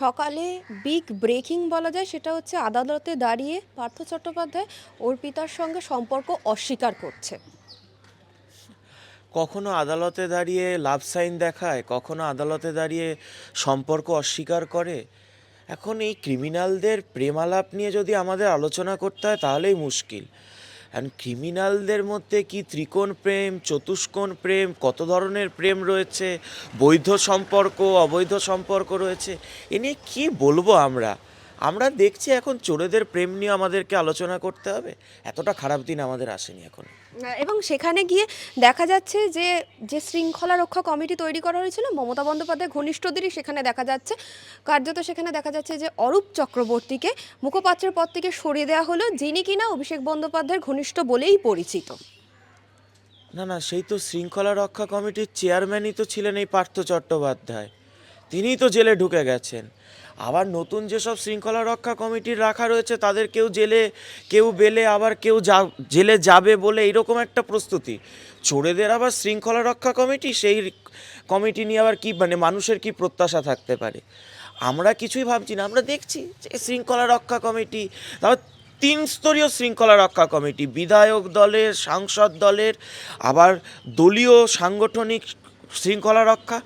সকালে big breaking বলা যায়, সেটা হচ্ছে আদালতে দাঁড়িয়ে পার্থ চট্টোপাধ্যায় অর্পিতার সঙ্গে সম্পর্ক অস্বীকার করছে। কখনো আদালতে দাঁড়িয়ে লাভ সাইন দেখায়, কখনো আদালতে দাঁড়িয়ে সম্পর্ক অস্বীকার করে? এখন এই ক্রিমিনালদের প্রেমালাপ নিয়ে যদি আমাদের আলোচনা করতে হয়, তাহলেই মুশকিল। কারণ ক্রিমিনালদের মধ্যে কি ত্রিকোণ প্রেম, চতুষ্কোণ প্রেম, কত ধরনের প্রেম রয়েছে, বৈধ সম্পর্ক, অবৈধ সম্পর্ক রয়েছে, এ নিয়ে কী বলব আমরা? আমরা দেখছি এখন চোরেদের প্রেম নিয়ে আমাদেরকে আলোচনা করতে হবে। এতটা খারাপ দিন আমাদের আসেনি এখন। এবং সেখানে গিয়ে দেখা যাচ্ছে যে যে শৃঙ্খলা রক্ষা কমিটি তৈরি করা হয়েছিল মমতা বন্দ্যোপাধ্যায় ঘনিষ্ঠদেরই সেখানে দেখা যাচ্ছে। কার্যত সেখানে দেখা যাচ্ছে যে অরূপ চক্রবর্তীকে মুখপাত্রের পদ থেকে সরিয়ে দেওয়া হলো যিনি কিনা অভিষেক বন্দ্যোপাধ্যায়ের ঘনিষ্ঠ বলেই পরিচিত। না না সেই তো শৃঙ্খলা রক্ষা কমিটির চেয়ারম্যানই তো ছিলেন এই পার্থ চট্টোপাধ্যায়। তিনিই তো জেলে ঢুকে গেছেন। আবার নতুন যেসব শৃঙ্খলা রক্ষা কমিটির রাখা রয়েছে, তাদের কেউ জেলে, কেউ বেলে, আবার কেউ যা, জেলে যাবে বলে এইরকম একটা প্রস্তুতি। চোরেদের আবার শৃঙ্খলা রক্ষা কমিটি, সেই কমিটি নিয়ে আবার কি মানে মানুষের কি প্রত্যাশা থাকতে পারে? আমরা কিছুই ভাবছি না, আমরা দেখছি যে শৃঙ্খলা রক্ষা কমিটি, তারপর তিন স্তরীয় শৃঙ্খলা রক্ষা কমিটি, বিধায়ক দলের, সাংসদ দলের, আবার দলীয় সাংগঠনিক শৃঙ্খলা রক্ষা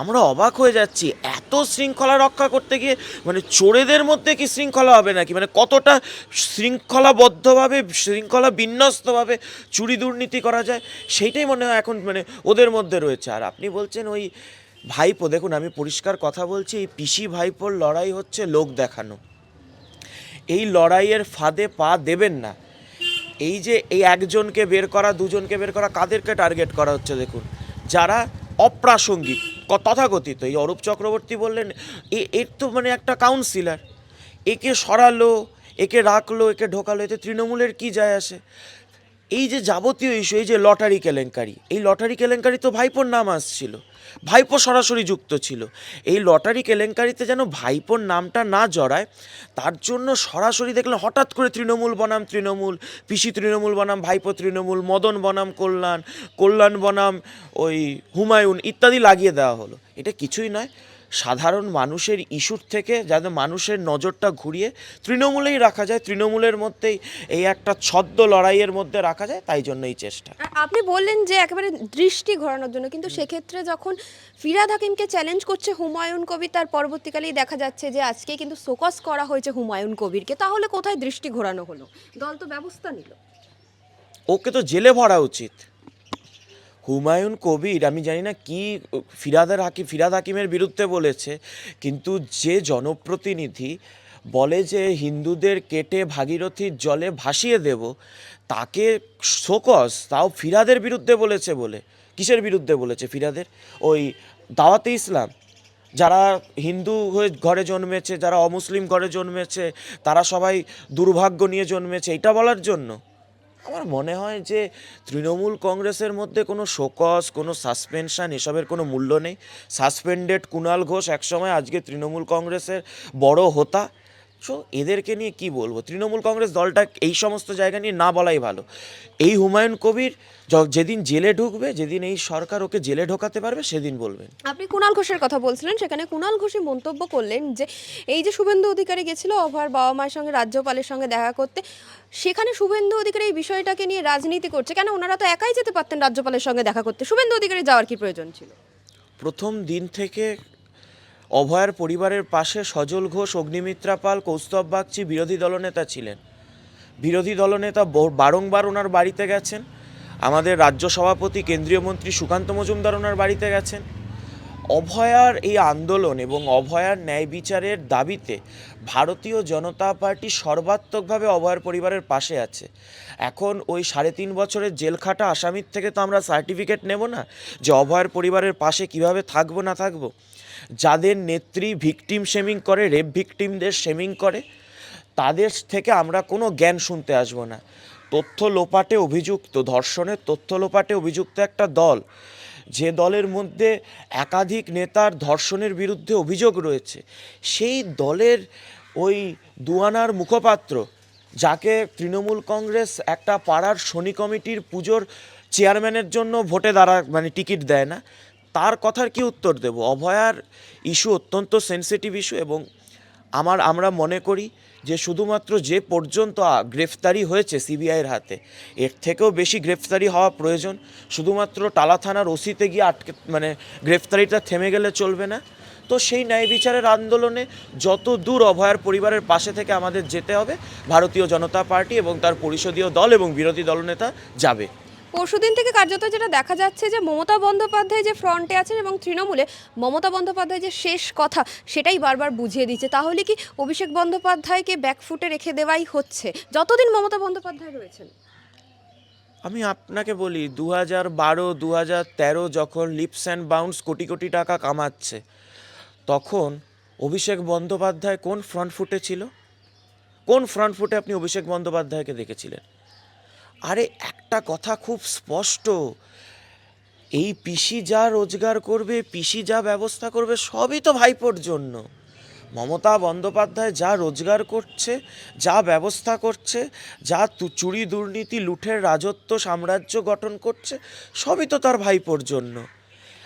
আমরা অবাক হয়ে যাচ্ছি। এত শৃঙ্খলা রক্ষা করতে গিয়ে মানে চোরেদের মধ্যে কি শৃঙ্খলা হবে নাকি? মানে কতটা শৃঙ্খলাবদ্ধভাবে, শৃঙ্খলা বিন্যস্তভাবে চুরি দুর্নীতি করা যায়, সেইটাই মনে হয় এখন মানে ওদের মধ্যে রয়েছে। আর আপনি বলছেন ওই ভাইপো, দেখুন আমি পরিষ্কার কথা বলছি, এই পিসি ভাইপোর লড়াই হচ্ছে লোক দেখানো। এই লড়াইয়ের ফাঁদে পা দেবেন না। এই যে এই একজনকে বের করা, দুজনকে বের করা, কাদেরকে টার্গেট করা হচ্ছে, দেখুন। যারা অপ্রাসঙ্গিক তথাকথিত। এই অরূপ চক্রবর্তী বললেন, এ, এর তো মানে একটা কাউন্সিলার একে সরালো, একে রাখল, একে ঢোকালো, এতে তৃণমূলের কি যায় আসে? এই যে যাবতীয় ইস্যু এই যে লটারি কেলেঙ্কারি, এই লটারি কেলেঙ্কারি তো ভাইপোর নাম আসছিল। ভাইপো সরাসরি যুক্ত ছিল। এই লটারি কেলেঙ্কারিতে যেন ভাইপোর নামটা না জড়ায়, তার জন্য সরাসরি দেখলে হঠাৎ করে তৃণমূল বনাম, তৃণমূল, পিসি তৃণমূল বনাম, ভাইপো তৃণমূল, মদন বনাম, কল্যাণ কল্যাণ বনাম, ওই হুমায়ুন ইত্যাদি লাগিয়ে দেওয়া হলো। এটা কিছুই নয় সাধারণ মানুষের ইস্যুর থেকে যাতে মানুষের নজরটা ঘুরিয়ে তৃণমূলেই রাখা যায় তৃণমূলের মধ্যেই এই একটা ছদ্ম লড়াইয়ের মধ্যে রাখা যায় তাই জন্য এই চেষ্টা আপনি বললেন যে একেবারে দৃষ্টি ঘোরানোর জন্য কিন্তু সেক্ষেত্রে যখন ফিরাদ হাকিমকে চ্যালেঞ্জ করছে হুমায়ুন কবির তার পরবর্তীকালেই দেখা যাচ্ছে যে আজকে কিন্তু সোকস করা হয়েছে হুমায়ুন কবিরকে। তাহলে কোথায় দৃষ্টি ঘোরানো হলো? দল তো ব্যবস্থা নিল। ওকে তো জেলে ভরা উচিত। হুমায়ুন কবির, আমি জানি না কি, ফিরাদের হাকিম ফিরাদ হাকিমের বিরুদ্ধে বলেছে, কিন্তু যে জনপ্রতিনিধি বলে যে হিন্দুদের কেটে ভাগীরথীর জলে ভাসিয়ে দেব, তাকে শোকস তাও ফিরাদের বিরুদ্ধে বলেছে বলে। কিসের বিরুদ্ধে বলেছে ফিরাদের? ওই দাওয়াতে ইসলাম। যারা হিন্দু হয়ে ঘরে জন্মেছে, যারা অমুসলিম ঘরে জন্মেছে, তারা সবাই দুর্ভাগ্য নিয়ে জন্মেছে এটা বলার জন্য। আমার মনে হয় যে তৃণমূল কংগ্রেসের মধ্যে কোনো শোকস কোনো সাসপেনশান এসবের কোনো মূল্য নেই। সাসপেন্ডেড কুণাল ঘোষ একসময় আজকে তৃণমূল কংগ্রেসের বড় হোতা। সো এদেরকে নিয়ে কি বলব? তৃণমূল কংগ্রেস দলটা এই সমস্ত জায়গা নিয়ে না বলাই ভালো। এই হুমায়ুন কবির যেদিন জেলে ঢুকবে যেদিন এই সরকার ওকে জেলে ঢোকাতে পারবে সেদিন বলবেন। আপনি কুণাল ঘোষের কথা বলছিলেন সেখানে কুণাল ঘোষই মন্তব্য করলেন যে এই যে শুভেন্দু অধিকারী গেছিল অভয়ার বাবা মায়ের সঙ্গে রাজ্যপালের সঙ্গে দেখা করতে সেখানে শুভেন্দু অধিকারী এই বিষয়টাকে নিয়ে রাজনীতি করছে। কেন ওনারা তো একাই যেতে পারতেন রাজ্যপালের সঙ্গে দেখা করতে? শুভেন্দু অধিকারী যাওয়ার কি প্রয়োজন ছিল? প্রথম দিন থেকে অভয়ার পরিবারের পাশে সজল ঘোষ, অগ্নিমিত্রা পাল, কৌস্তব বাগচি বিরোধী দলনেতা ছিলেন। বিরোধী দলনেতা বারংবার ওনার বাড়িতে গেছেন। আমাদের রাজ্য সভাপতি, কেন্দ্রীয় মন্ত্রী সুকান্ত মজুমদার ওনার বাড়িতে গেছেন। অভয়ার এই আন্দোলন এবং অভয়ার ন্যায় বিচারের দাবিতে ভারতীয় জনতা পার্টি সর্বাত্মকভাবে অভয়ার পরিবারের পাশে আছে। এখন ওই সাড়ে তিন বছরের জেলখাটা আসামির থেকে তো আমরা সার্টিফিকেট নেব না যে অভয়ার পরিবারের পাশে কীভাবে থাকব না থাকব। যাদের নেত্রী ভিকটিম শেমিং করে রেপ ভিকটিমদের শেমিং করে, তাদের থেকে আমরা কোনো জ্ঞান শুনতে আসব না। তথ্য লোপাটে অভিযুক্ত, ধর্ষণের তথ্য লোপাটে অভিযুক্ত একটা দল। যে দলের মধ্যে একাধিক নেতার ধর্ষণের বিরুদ্ধে অভিযোগ রয়েছে, সেই দলের ওই দুয়ানার মুখপাত্র, যাকে তৃণমূল কংগ্রেস একটা পাড়ার শনি কমিটির পুজোর চেয়ারম্যানের জন্য ভোটে দাঁড়া মানে টিকিট দেয় না তার কথার কি উত্তর দেব? অভয়ার ইস্যু অত্যন্ত সেনসিটিভ ইস্যু এবং আমার, আমরা মনে করি যে শুধুমাত্র যে পর্যন্ত গ্রেফতারি হয়েছে সিবিআইয়ের হাতে, এর থেকেও বেশি গ্রেফতারি হওয়া প্রয়োজন। শুধুমাত্র টালা থানার ওসিতে গিয়ে আটকে মানে গ্রেফতারিটা থেমে গেলে চলবে না। তো সেই ন্যায় বিচারের আন্দোলনে যত দূর অভয়ার পরিবারের পাশে থেকে আমাদের যেতে হবে, ভারতীয় জনতা পার্টি এবং তার পরিষদীয় দল এবং বিরোধী দলনেতা যাবে। পরশুদিন থেকে কার্যত যেটা দেখা যাচ্ছে যে মমতা বন্দ্যোপাধ্যায় যে ফ্রন্টে আছেন এবং তৃণমূলে মমতা বন্দ্যোপাধ্যায় যে শেষ কথা সেটাই বারবার বুঝিয়ে দিচ্ছে। তাহলে কি অভিষেক বন্দ্যোপাধ্যায়কে ব্যাকফুটে রেখে দেওয়াই হচ্ছে? যতদিন মমতা বন্দ্যোপাধ্যায় রয়েছেন। আমি আপনাকে বলি দু হাজার বারো দু হাজার তেরো যখন lips and bounce crore crore টাকা কামাচ্ছে, তখন অভিষেক বন্দ্যোপাধ্যায় কোন ফ্রন্ট ফুটে ছিল? কোন ফ্রন্ট ফুটে আপনি অভিষেক বন্দ্যোপাধ্যায়কে দেখেছিলেন? আরে একটা কথা খুব স্পষ্ট। এই পিসি যা রোজগার করবে, পিসি যা ব্যবস্থা করবে, সবই তো ভাইপোর জন্য। মমতা বন্দ্যোপাধ্যায় যা রোজগার করছে, যা ব্যবস্থা করছে, যা চুরি দুর্নীতি, লুঠের রাজত্ব, সাম্রাজ্য গঠন করছে, সবই তো তার ভাইপোর জন্য।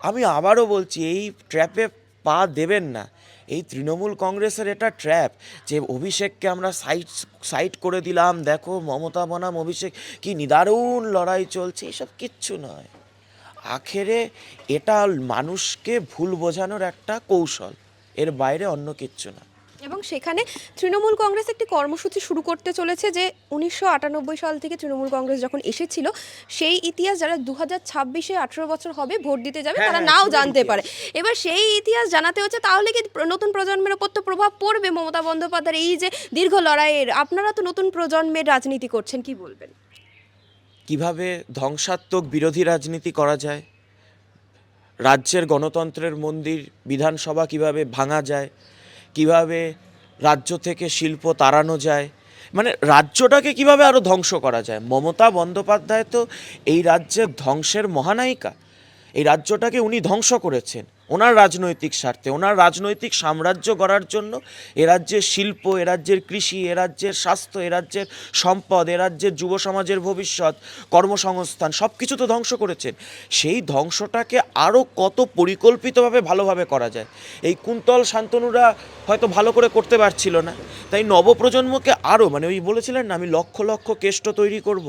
আমি আবারও বলছি, এই ট্র্যাপে পা দেবেন না। এই তৃণমূল কংগ্রেসের এটা ট্র্যাপ যে অভিষেককে আমরা সাইট সাইট করে দিলাম, দেখো মমতা বনাম, অভিষেক কি নিদারুণ লড়াই চলছে, এসব কিচ্ছু নয়। আখেরে এটা মানুষকে ভুল বোঝানোর একটা কৌশল, এর বাইরে অন্য কিচ্ছু না। এবং সেখানে তৃণমূল কংগ্রেস একটি কর্মসূচি শুরু করতে চলেছে যে উনিশশো আটানব্বই সাল থেকে তৃণমূল কংগ্রেস যখন এসেছিল সেই ইতিহাস যারা দু হাজার ছাব্বিশে আঠেরো বছর হবে ভোট দিতে যাবে হ্যাঁ, তারা হ্যাঁ, নাও জানতে পারে। এবার সেই ইতিহাস জানাতে হচ্ছে তাহলে কি নতুন প্রজন্মের ওপর তো প্রভাব পড়বে মমতা বন্দ্যোপাধ্যায়ের এই যে দীর্ঘ লড়াইয়ের? আপনারা তো নতুন প্রজন্মের রাজনীতি করছেন কি বলবেন? কীভাবে ধ্বংসাত্মক বিরোধী রাজনীতি করা যায়? রাজ্যের গণতন্ত্রের মন্দির বিধানসভা কীভাবে ভাঙা যায়? কীভাবে রাজ্য থেকে শিল্প তাড়ানো যায়? মানে রাজ্যটাকে কীভাবে আরও ধ্বংস করা যায়? মমতা বন্দ্যোপাধ্যায় তো এই রাজ্যের ধ্বংসের মহানায়িকা। এই রাজ্যটাকে উনি ধ্বংস করেছেন। ওনার রাজনৈতিক স্বার্থে, ওনার রাজনৈতিক সাম্রাজ্য গড়ার জন্য এ রাজ্যের শিল্প, এ রাজ্যের কৃষি, এ রাজ্যের স্বাস্থ্য, এ রাজ্যের সম্পদ, এ রাজ্যের যুব সমাজের ভবিষ্যৎ, কর্মসংস্থান সব কিছু তো ধ্বংস করেছেন। সেই ধ্বংসটাকে আরও কত পরিকল্পিতভাবে ভালোভাবে করা যায়? এই কুন্তল শান্তনুরা হয়তো ভালো করে করতে পারছিল না। তাই নবপ্রজন্মকে আরও মানে ওই বলেছিলেন না, আমি লক্ষ লক্ষ কেষ্ট তৈরি করব।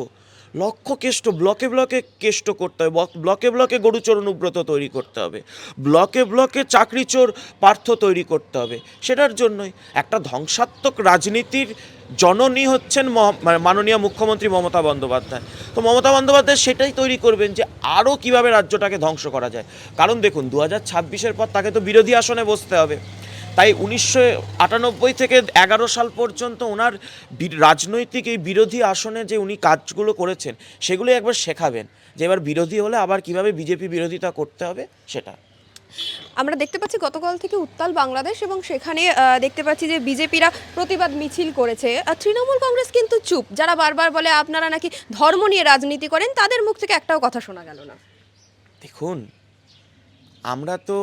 লক্ষ কেষ্ট, ব্লকে ব্লকে কেষ্ট করতে হবে ব্লকে ব্লকে গরুচোর অনুব্রত তৈরি করতে হবে, ব্লকে ব্লকে চাকরি চোর পার্থ তৈরি করতে হবে। সেটার জন্যই একটা ধ্বংসাত্মক রাজনীতির জননী হচ্ছেন মানে মাননীয় মুখ্যমন্ত্রী মমতা বন্দ্যোপাধ্যায়। তো মমতা বন্দ্যোপাধ্যায় সেটাই তৈরি করবেন যে আরও কীভাবে রাজ্যটাকে ধ্বংস করা যায়। কারণ দেখুন দু হাজার ছাব্বিশের পর তাকে তো বিরোধী আসনে বসতে হবে। তাই উনিশশো আটানব্বই থেকে এগারো সাল পর্যন্ত ওনার রাজনৈতিক এই বিরোধী আসনে যে উনি কাজগুলো করেছেন সেগুলো একবার শেখাবেন যে এবার বিরোধী হলে আবার কীভাবে বিজেপি বিরোধিতা করতে হবে সেটা। আমরা দেখতে পাচ্ছি গতকাল থেকে উত্তাল বাংলাদেশ এবং সেখানে দেখতে পাচ্ছি যে বিজেপিরা প্রতিবাদ মিছিল করেছে। আর তৃণমূল কংগ্রেস কিন্তু চুপ। যারা বারবার বলে আপনারা নাকি ধর্ম নিয়ে রাজনীতি করেন তাদের মুখ থেকে একটাও কথা শোনা গেল না। দেখুন আমরা তো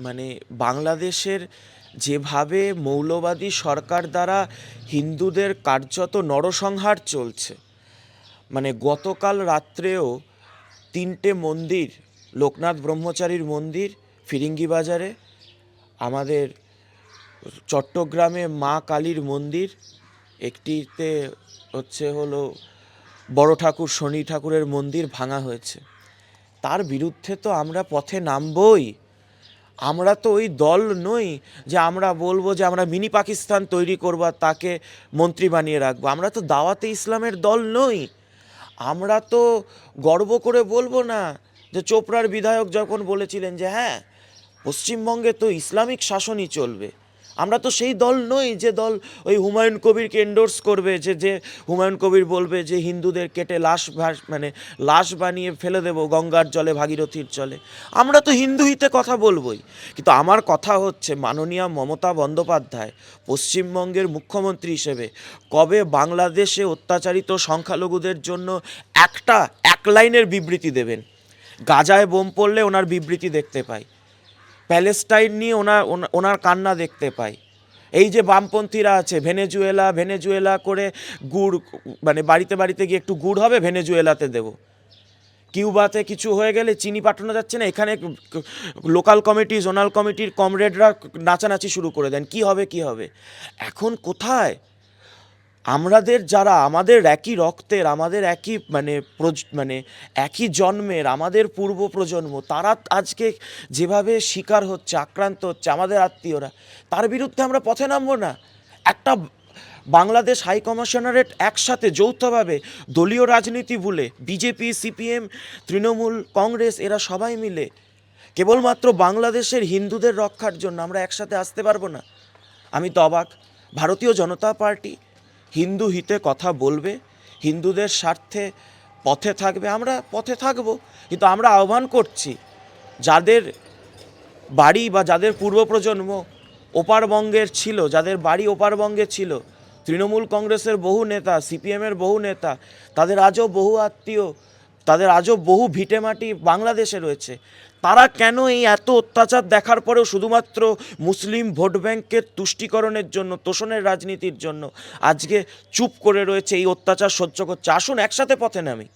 মানে বাংলাদেশের যেভাবে মৌলবাদী সরকার দ্বারা হিন্দুদের কার্যত নরসংহার চলছে মানে গতকাল রাত্রেও তিনটে মন্দির, লোকনাথ ব্রহ্মচারীর মন্দির ফিরিঙ্গি বাজারে, আমাদের চট্টগ্রামে মা কালীর মন্দির, একটিতে হচ্ছে হলো বড় ঠাকুর, শনি ঠাকুরের মন্দির ভাঙা হয়েছে। তার বিরুদ্ধে তো আমরা পথে নামবই। আমরা তো ওই দল নই যে আমরা বলব যে আমরা মিনি পাকিস্তান তৈরি করব আর তাকে মন্ত্রী বানিয়ে রাখব। আমরা তো দাওয়াতে ইসলামের দল নই। আমরা তো গর্ব করে বলব না যে চোপড়ার বিধায়ক যখন বলেছিলেন যে হ্যাঁ পশ্চিমবঙ্গে তো ইসলামিক শাসনই চলবে আমরা তো সেই দল নই যে দল ওই হুমায়ুন কবিরকে এন্ডোর্স করবে, যে যে হুমায়ুন কবির বলবে যে হিন্দুদের কেটে লাশ ভাস- মানে লাশ বানিয়ে ফেলে দেবো গঙ্গার জলে, ভাগীরথীর জলে। আমরা তো হিন্দু হিতে কথা বলবই। কিন্তু আমার কথা হচ্ছে মাননীয় মমতা বন্দ্যোপাধ্যায় পশ্চিমবঙ্গের মুখ্যমন্ত্রী হিসেবে কবে বাংলাদেশে অত্যাচারিত সংখ্যালঘুদের জন্য একটা, এক লাইনের বিবৃতি দেবেন। গাজায় বোম পড়লে ওনার বিবৃতি দেখতে পাই। প্যালেস্টাইন নিয়ে ওনার ওনার কান্না দেখতে পাই। এই যে বামপন্থীরা আছে, ভেনেজুয়েলা ভেনেজুয়েলা করে গুড় মানে বাড়িতে বাড়িতে গিয়ে একটু গুড় হবে, ভেনেজুয়েলাতে দেব। কিউবাতে কিছু হয়ে গেলে চিনি পাঠানো যাচ্ছে না, এখানে লোকাল কমিটি, জোনাল কমিটির কমরেডরা নাচানাচি শুরু করে দেন। কি হবে কি হবে? এখন কোথায়? আমাদের যারা, আমাদের একই রক্তের, আমাদের একই মানে মানে একই জন্মের, আমাদের পূর্ব প্রজন্ম তারা আজকে যেভাবে শিকার হচ্ছে, আক্রান্ত হচ্ছে, আমাদের আত্মীয়রা, তার বিরুদ্ধে আমরা পথে নামবো না। একটা বাংলাদেশ হাই কমিশনারেট একসাথে যৌথভাবে দলীয় রাজনীতি ভুলে, বিজেপি, সিপিএম, তৃণমূল, কংগ্রেস, এরা সবাই মিলে, কেবলমাত্র বাংলাদেশের হিন্দুদের রক্ষার জন্য আমরা একসাথে আসতে পারব না। আমি তো অবাক, ভারতীয় জনতা পার্টি হিন্দু হিতে কথা বলবে, হিন্দুদের স্বার্থে পথে থাকবে, আমরা পথে থাকব। কিন্তু আমরা আহ্বান করছি, যাদের বাড়ি বা যাদের পূর্ব প্রজন্ম ওপারবঙ্গের ছিল, যাদের বাড়ি ওপারবঙ্গে ছিল, তৃণমূল কংগ্রেসের বহু নেতা, সিপিএমের বহু নেতা, তাদের আজও বহু আত্মীয় তাদের আজও বহু ভিটেমাটি বাংলাদেশে রয়েছে। তারা কেন এই এত অত্যাচার দেখার পরেও শুধুমাত্র মুসলিম ভোট ব্যাংকের তুষ্টিকরণের জন্য, তোষণের রাজনীতির জন্য আজকে চুপ করে রয়েছে এই অত্যাচার সহ্য করছে? আসুন একসাথে পথে নামি।